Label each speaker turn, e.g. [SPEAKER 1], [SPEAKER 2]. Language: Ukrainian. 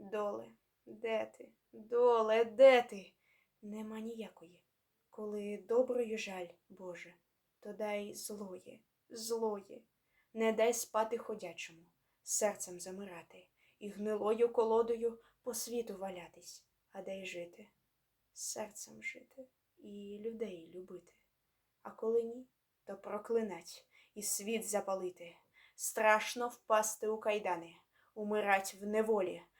[SPEAKER 1] Доле, де ти? Доле, де ти? Нема ніякої. Коли доброї жаль, Боже, то дай злоє, злоє, не дай спати ходячому, серцем замирати і гнилою колодою по світу валятись, а дай жити, серцем жити і людей любити. А коли ні, то проклинать і світ запалити, страшно впасти у кайдани, умирать в неволі,